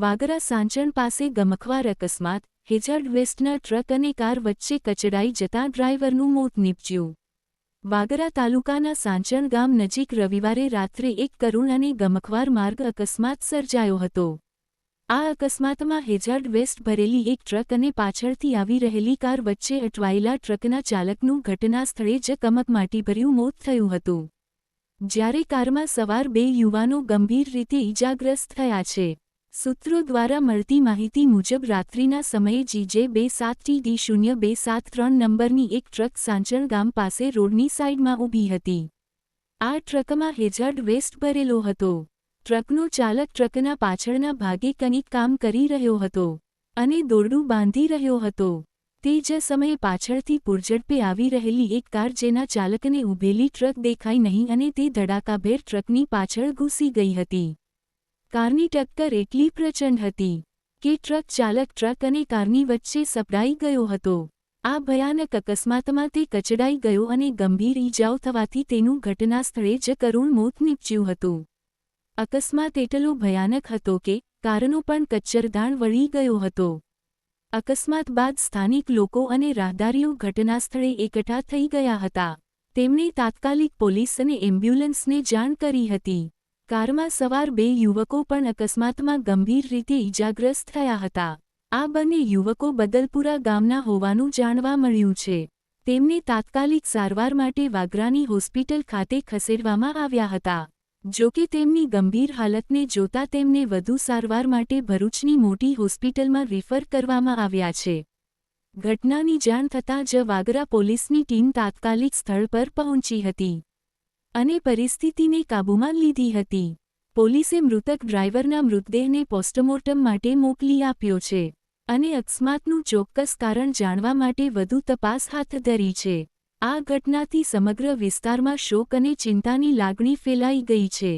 વાગરા સાંચણ પાસે ગમખવાર અકસ્માત હેઝાર્ડ વેસ્ટના ટ્રક અને કાર વચ્ચે કચડાઈ જતાં ડ્રાઈવરનું મોત નીપજ્યું. વાગરા તાલુકાના સાંચણ ગામ નજીક રવિવારે રાત્રે એક કરુણ અને ગમખવાર માર્ગ અકસ્માત સર્જાયો હતો. આ અકસ્માતમાં હેઝાર્ડ વેસ્ટ ભરેલી એક ટ્રક અને પાછળથી આવી રહેલી કાર વચ્ચે અટવાયેલા ટ્રકના ચાલકનું ઘટના સ્થળે જ કમકમાટીભર્યું મોત થયું હતું. જ્યારે કારમાં સવાર બે યુવાનો ગંભીર રીતે ઇજાગ્રસ્ત થયા છે. સૂત્રો દ્વારા મળતી માહિતી મુજબ રાત્રિના સમયે જીજે બે સાત ટી ડી શૂન્ય બે સાત ત્રણ નંબરની એક ટ્રક સાંચણ ગામ પાસે રોડની સાઇડમાં ઊભી હતી. આ ટ્રકમાં હેઝાર્ડ વેસ્ટ ભરેલો હતો. ટ્રકનો ચાલક ટ્રકના પાછળના ભાગે કંઈક કામ કરી રહ્યો હતો અને દોરડું બાંધી રહ્યો હતો. તે જ સમયે પાછળથી પૂરઝડપે આવી રહેલી એક કાર જેના ચાલકને ઊભેલી ટ્રક દેખાઈ નહીં અને તે ધડાકાભેર ટ્રકની પાછળ ઘૂસી ગઈ હતી. કારની ટક્કર એટલી પ્રચંડ હતી કે ટ્રક ચાલક ટ્રક અને કારની વચ્ચે સપડાઈ ગયો હતો. આ ભયાનક અકસ્માતમાં તે કચડાઈ ગયો અને ગંભીર ઈજાઓ થવાથી તેનું ઘટના સ્થળે જ કરુણ મોત નીપજ્યું હતું. અકસ્માત એટલો ભયાનક હતો કે કારનો પણ કચ્ચરદાણ વળી ગયો હતો. અકસ્માત બાદ સ્થાનિક લોકો અને રાહદારીઓ ઘટનાસ્થળે એકઠા થઈ ગયા હતા. તેમણે તાત્કાલિક પોલીસ અને એમ્બ્યુલન્સને જાણ કરી હતી. કારમાં સવાર બે યુવકો પણ અકસ્માતમાં ગંભીર રીતે ઇજાગ્રસ્ત થયા હતા. આ બંને યુવકો બદલપુરા ગામના હોવાનું જાણવા મળ્યું છે. તેમને તાત્કાલિક સારવાર માટે વાગરાની હોસ્પિટલ ખાતે ખસેડવામાં આવ્યા હતા. જોકે તેમની ગંભીર હાલતને જોતા તેમને વધુ સારવાર માટે ભરૂચની મોટી હોસ્પિટલમાં રિફર કરવામાં આવ્યા છે. ઘટનાની જાણ થતાં જ વાગરા પોલીસની ટીમ તાત્કાલિક સ્થળ પર પહોંચી હતી. અને પરિસ્થિતિને કાબૂમાં લીધી હતી. પોલીસે મૃતક ડ્રાઈવરના મૃતદેહને પોસ્ટમોર્ટમ માટે મોકલી આપ્યો છે અને અકસ્માતનું ચોક્કસ કારણ જાણવા માટે વધુ તપાસ હાથ ધરી છે. આ ઘટનાથી સમગ્ર વિસ્તારમાં શોક અને ચિંતાની લાગણી ફેલાઈ ગઈ છે.